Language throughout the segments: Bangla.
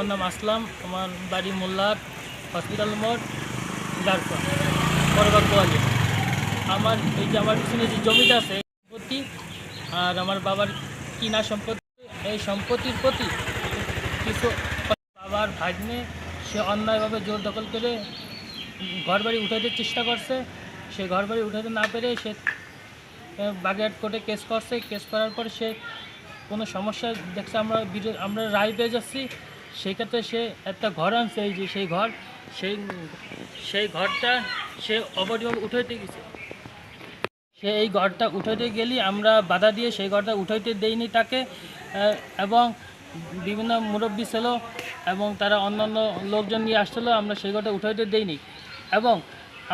আমার নাম আসলাম, আমার বাড়ি মোল্লার হসপিটাল মোড় লারপা বড়বাগ আমার এই যে আমার পিছনে যে জমিটা আছে সম্পত্তি আর আমার বাবার কিনা সম্পত্তি, এই সম্পত্তির প্রতি কিছু বাবার ভাগ্নে, সে অন্যায়ভাবে জোর দখল করে ঘর বাড়ি উঠাতে চেষ্টা করছে। সে ঘর বাড়ি উঠাতে না পেরে সে বাগেরহাট কোর্টে কেস করছে। কেস করার পর সে কোনো সমস্যা, দেখছে আমরা আমরা রায় পেয়ে যাচ্ছি। সেই ক্ষেত্রে সে একটা ঘর আনছে, এই যে সেই ঘর, সেই সেই ঘরটা সে অবৈধভাবে উঠাইতে গেছে। সে এই ঘরটা উঠাইতে গেলে আমরা বাধা দিয়ে সেই ঘরটা উঠাইতে দেইনি তাকে এবং বিভিন্ন মুরব্বী ছিল এবং তারা অন্যান্য লোকজন নিয়ে আসছিল, আমরা সেই ঘরটা উঠাইতে দেইনি। এবং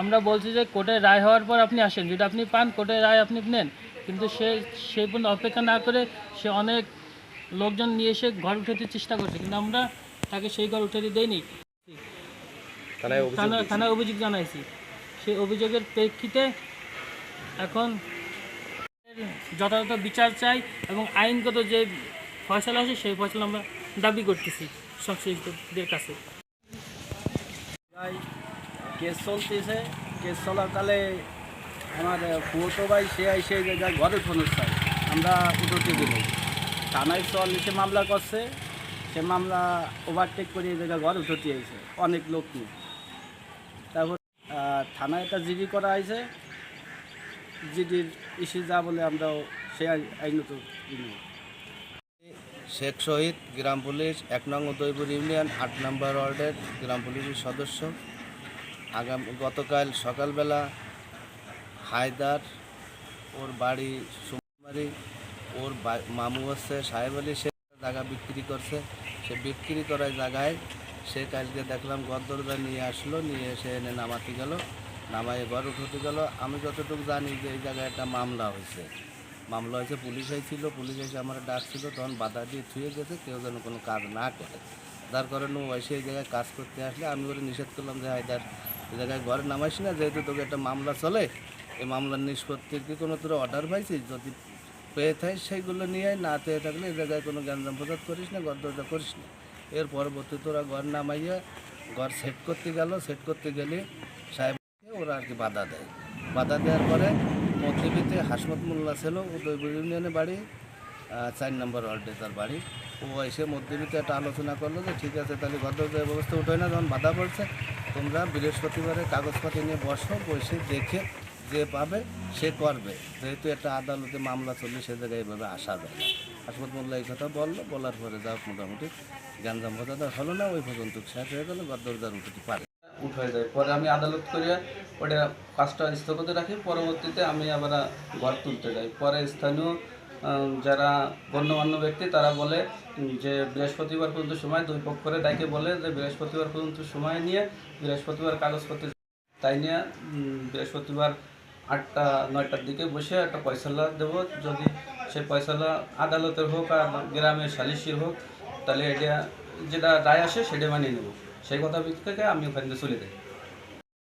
আমরা বলছি যে কোর্টে রায় হওয়ার পর আপনি আসেন, যদি আপনি পান, কোর্টে রায় আপনি নেন। কিন্তু সে সেই পর্যন্ত অপেক্ষা না করে সে অনেক লোকজন নিয়ে এসে ঘর উঠাতে চেষ্টা করছে কিন্তু আমরা তাকে সেই ঘর উঠাতে দেইনি। থানায় অভিযোগ থানা থানায় অভিযোগ জানাইছি। সেই অভিযোগের প্রেক্ষিতে এখন যথাযথ বিচার চাই এবং আইনগত যে ফয়সলা আছে সেই ফয়সলা আমরা দাবি করতেছি সংশ্লিষ্টদের কাছে। কেস চলতেছে। কেস চলাকালে আমার ফুটো ভাই সে জায়গায় ঘরে চাই আমরা উঠোতে দিল থানায় এসে মামলা করছে। সে মামলা ওভারটেক করে এই জায়গায় ঘর উঠোতে আইছে অনেক লোক নিয়ে। তারপর থানায় একটা জিডি করা হয়েছে। জিডির ইস্যু যা বলে আমরাও সে আইন- আইনত শেখ শহীদ, গ্রাম পুলিশ, এক নং উদয়পুর ইউনিয়ন, আট নম্বর ওয়ার্ডের গ্রাম পুলিশের সদস্য। আগাম গতকাল সকালবেলা হায়দার ওর বাড়ি সুমারি ওর মামু হচ্ছে সাহেব আলী, সে জায়গা বিক্রি করছে। সে বিক্রি করার জায়গায় সে কালকে দেখলাম গদ্দরদা নিয়ে আসলো, নিয়ে এসে এনে নামাতে গেল নামাই ঘর উঠতে গেল। আমি যতটুকু জানি যে এই জায়গায় একটা মামলা হয়েছে। মামলা হয়েছে, পুলিশ ছিল পুলিশ এসে আমার ডাকছিল, তখন বাধা দিয়ে ছুঁয়ে গেছে, কেউ যেন কোনো কাজ না করে। যার কারণে ও এসে এই জায়গায় কাজ করতে আসলে আমি ওরে নিষেধ করলাম যে, হায়দার এই জায়গায় ঘরে নামাইস না, যেহেতু তোকে একটা মামলা চলে এই মামলার নিষ্পত্তির কি কোনো তোর অর্ডার পাইছিস? যদি পেয়ে থাকিস সেইগুলো নিয়ে না পেয়ে থাকলে এই জায়গায় কোনো গ্যাঞ্জাম প্রচার করিস না গদ্দরটা করিস না। এর পরবর্তী তোরা ঘর নামাইয়া, ঘর সেট করতে গেল সেট করতে গেলে সাহেবকে ওরা আর কি বাধা দেয়। বাধা দেওয়ার পরে মধ্যবিতে হাসমত মোল্লা ছিল, উদয়পুর ইউনিয়নে বাড়ি চার নম্বর ওয়ার্ডে তার বাড়ি। ও এসে মধ্যবিতে একটা আলোচনা করল যে, ঠিক আছে, তাহলে গদ্দরদের ব্যবস্থা উঠে না, যখন বাধা পড়ছে, তোমরা বৃহস্পতিবারে কাগজপাতি নিয়ে বসো, বসে দেখে যে পাবে, সে করবে। যেহেতু একটা আদালতে মামলা চললে সে জায়গায় এভাবে আসা যায় না। মোল্লা এই কথা বলল, বলার পরে যা মোটামুটি গ্যাঞ্জাম কথা হলো না, ওই পর্যন্ত শেষ হয়ে গেলো, বা দরজার উঠতে পারে। উঠে যায়। পরে আমি আদালত করে ওটা কাজটা স্থগিত রাখি, পরবর্তীতে আমি আবার ঘর তুলতে যাই। পরে স্থানীয় যারা গণ্যমান্য ব্যক্তি, তারা বলে যে, বৃহস্পতিবার পর্যন্ত সময়, দুই পক্ষরে ডাইকে বলে যে, বৃহস্পতিবার পর্যন্ত সময় নিয়ে বৃহস্পতিবার কাগজপত্র তাই নিয়ে বৃহস্পতিবার আটটা, নয়টার দিকে বসে একটা পয়সালা দেব। যদি সে পয়সালা আদালতের হোক আর গ্রামের সালিশির হোক, তাহলে এটা যেটা রায় আসে সেটা মানিয়ে নেব। সেই কথা থেকে আমি ওখান থেকে চলে যাই।